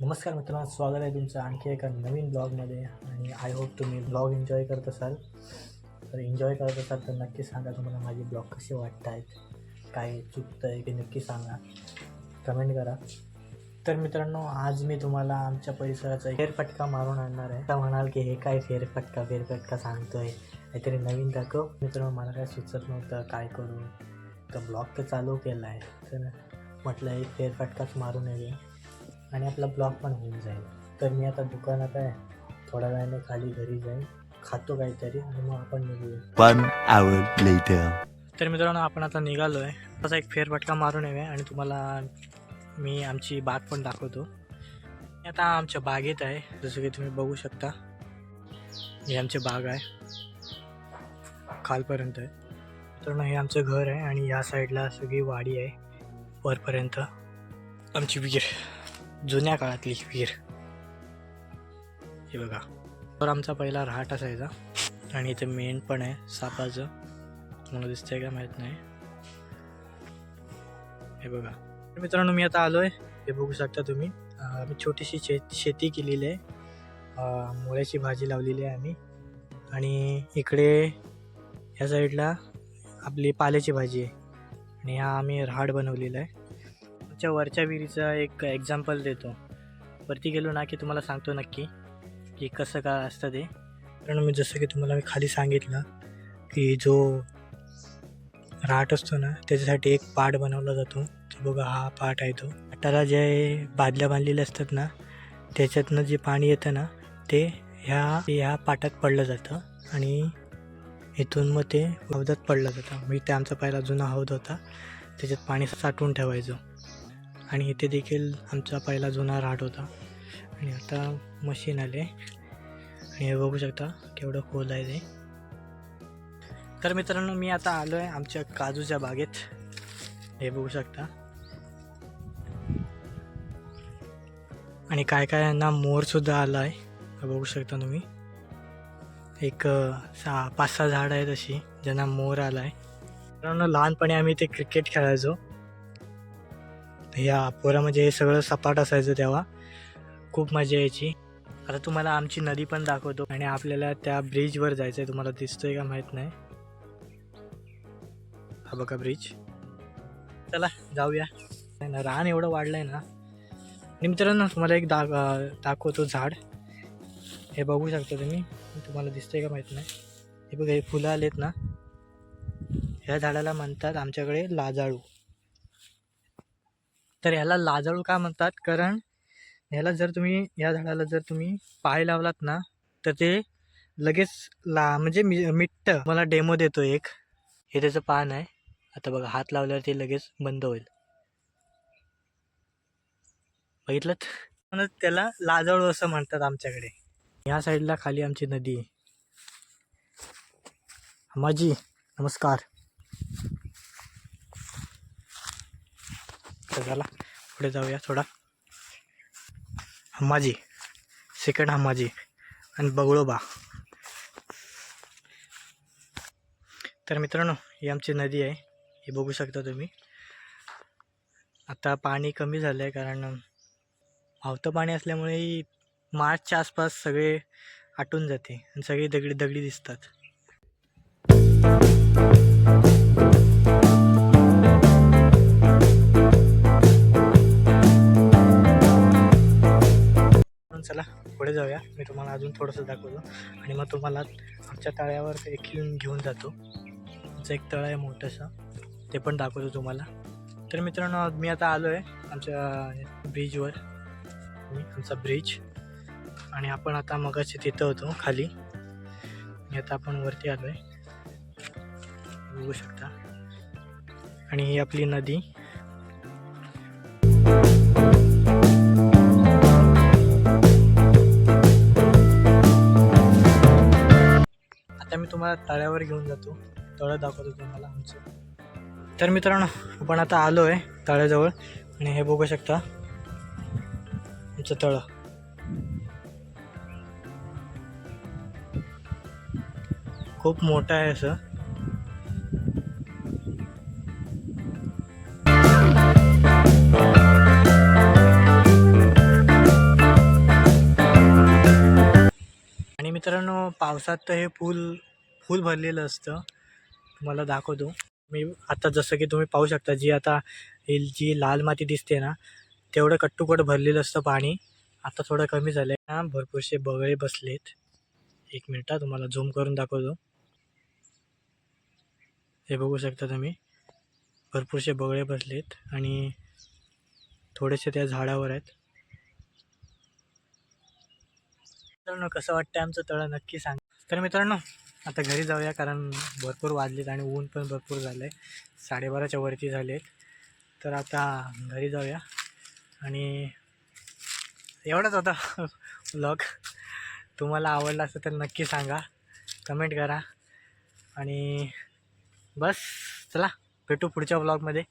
नमस्कार मित्रांनो स्वागत आहे तुमचं आणखी एका नवीन ब्लॉगमध्ये आणि आय होप तुम्ही ब्लॉग एन्जॉय करत असाल. तर एन्जॉय करत असाल तर नक्की सांगा तुम्हाला माझे ब्लॉग कसे वाटत आहेत काय चुकतं आहे की नक्की सांगा. कमेंट करा. तर मित्रांनो आज मी तुम्हाला आमच्या परिसराचा फेरफटका मारून आणणार आहे. आता म्हणाल की हे काय फेरफटका फेरफटका सांगतोय. काहीतरी नवीन दाखव. मित्रांनो मला काय सुचत नव्हतं काय करू. तर ब्लॉग तर चालू केला आहे तर म्हटलं एक फेरफटकाच मारून येऊया. आणि आपला ब्लॉग पण होऊन जाईल. तर मी आता दुकानात आहे थोड्या वेळाने खाली घरी जाईन. खातो काहीतरी आणि मग आपण निघूया. One hour later. तर मित्रांनो आपण आता निघालो आहे तसा एक फेरफटका मारून येऊया आणि तुम्हाला मी आमची बाग पण दाखवतो. आता आमच्या बागेत आहे. जसं की तुम्ही बघू शकता ही आमची बाग आहे. खालपर्यंत आहे. मित्रांनो हे आमचं घर आहे आणि या साईडला सगळी वाडी आहे वरपर्यंत. आमची विहीर. जुन्या काळातली विहीर. हे बघा. तर आमचा पहिला रहाट असायचा. आणि इथे मेन पण आहे. सापाचं. तुम्हाला दिसतंय का? माहीत नाही. हे बघा. मित्रांनो मी आता आलो आहे हे बघू शकता तुम्ही. आम्ही मी छोटीशी शे शेती केलेली आहे. मुळ्याची भाजी लावलेली आहे आम्ही. आणि इकडे ह्या साईडला आपली पाल्याची भाजी आहे. आणि हा आम्ही राहाड बनवलेला आहे. आमच्या वरच्या विहिरीचा एक एक्झाम्पल देतो. वरती गेलो ना की तुम्हाला सांगतो नक्की की कसं काय असतं ते. कारण मी जसं की तुम्हाला मी खाली सांगितलं की जो राट असतो ना त्याच्यासाठी एक पाट बनवला जातो. तो बघा हा पाट आहे तो. पाटाला जे बादल्या बांधलेल्या असतात ना त्याच्यातनं जे पाणी येतं ना ते ह्या ह्या पाटात पडलं जातं आणि इथून मग ते हौदात पडलं जातं. मी ते आमचा पहिला जुना हौद होता. त्याच्यात पाणी साठवून ठेवायचो. आणि इथे देखील आमचा पहिला जुना राट होता. आणि आता मशीन आले. आणि हे बघू शकता केवढं खोल आहे ते. तर मित्रांनो मी आता आलो आहे आमच्या काजूच्या बागेत. हे बघू शकता. आणि काय काय यांना मोरसुद्धा आला आहे बघू शकता तुम्ही. एक सहा पाच सहा झाड आहेत अशी ज्यांना मोर आला आहे मित्रांनो लहानपणी आम्ही ते क्रिकेट खेळायचो. या पोरामध्ये हे सगळं सपाट असायचं तेव्हा. खूप मजा यायची. आता तुम्हाला आमची नदी पण दाखवतो आणि आपल्याला त्या ब्रिजवर जायचं आहे तुम्हाला दिसतोय का माहीत नाही. हा बघा ब्रिज. चला जाऊया. नाही ना रान एवढं वाढलंय ना. आणि मित्रांनो तुम्हाला एक दा दाखवतो झाड. हे बघू शकता तुम्ही. तुम्हाला दिसतंय का माहीत नाही. हे बघा हे फुलं आलेत ना. ह्या झाडाला म्हणतात आमच्याकडे लाजाळू. तर ह्याला लाजाळू का म्हणतात? कारण ह्याला जर तुम्ही या झाडाला जर तुम्ही पाय लावलात ना तर ते लगेच ला म्हणजे मि मिट्ट. मला डेमो देतो एक. हे त्याचं पान आहे. आता बघा हात लावल्यावर ते लगेच बंद होईल. बघितलं म्हणून त्याला लाजाळू असं म्हणतात आमच्याकडे. या साईडला खाली आमची नदी. आहे माझी नमस्कार. तर झाला. पुढे जाऊया थोडा. हम्माजी सेकंड हम्माजी आणि बगळोबा तर मित्रांनो ही आमची नदी आहे. ही बघू शकता तुम्ही. आता पाणी कमी झालं आहे कारण आवतं पाणी असल्यामुळे ही मार्चच्या आसपास सगळे आटून जाते आणि सगळी दगडी दगडी दिसतात. पुढे जाऊया. मी तुम्हाला अजून थोडंसं दाखवतो. आणि मग तुम्हाला आमच्या तळ्यावर देखील घेऊन जातो. आमचं एक तळ आहे मोठंसं ते पण दाखवतो तुम्हाला. तर मित्रांनो मी आता आलो आहे आमच्या ब्रिजवर आमचा ब्रिज आणि आपण आता मगाशी तिथं होतो खाली. आणि आता आपण वरती आलो आहे बघू शकता. आणि ही आपली नदी. तुम्हाला तळ्यावर घेऊन जातो. तळं दाखवतो तुम्हाला आमचं. तर मित्रांनो आपण आता आलो आहे तळ्याजवळ आणि हे बघू शकता आमचं तळं. खूप मोठं आहे असं. आणि मित्रांनो पावसात तर हे पूल फुल भरलेलं असतं. तुम्हाला दाखवतो. मी आता जसं की तुम्ही पाहू शकता जी आता ही जी लाल माती दिसते ना तेवढं कट्टुकट भरलेलं असतं पाणी. आता थोडं कमी झालं आहे ना भरपूरसे बगळे बसलेत. एक मिनटा तुम्हाला झूम करून दाखवतो. हे बघू शकता तुम्ही. भरपूरसे बगळे बसलेत आणि थोडेसे त्या झाडावर आहेत. मित्रांनो कसं वाटतं आमचं तळं? नक्की सांग. तर मित्रांनो आता घरी जाऊया कारण भरपूर वाजलेत आणि ऊन पण भरपूर झालं आहे साडेबाराच्या वरती झाले तर आता घरी जाऊया. आणि एवढाच होता ब्लॉग तुम्हाला आवडला असेल तर नक्की सांगा. कमेंट करा. आणि बस चला भेटू पुढच्या ब्लॉगमध्ये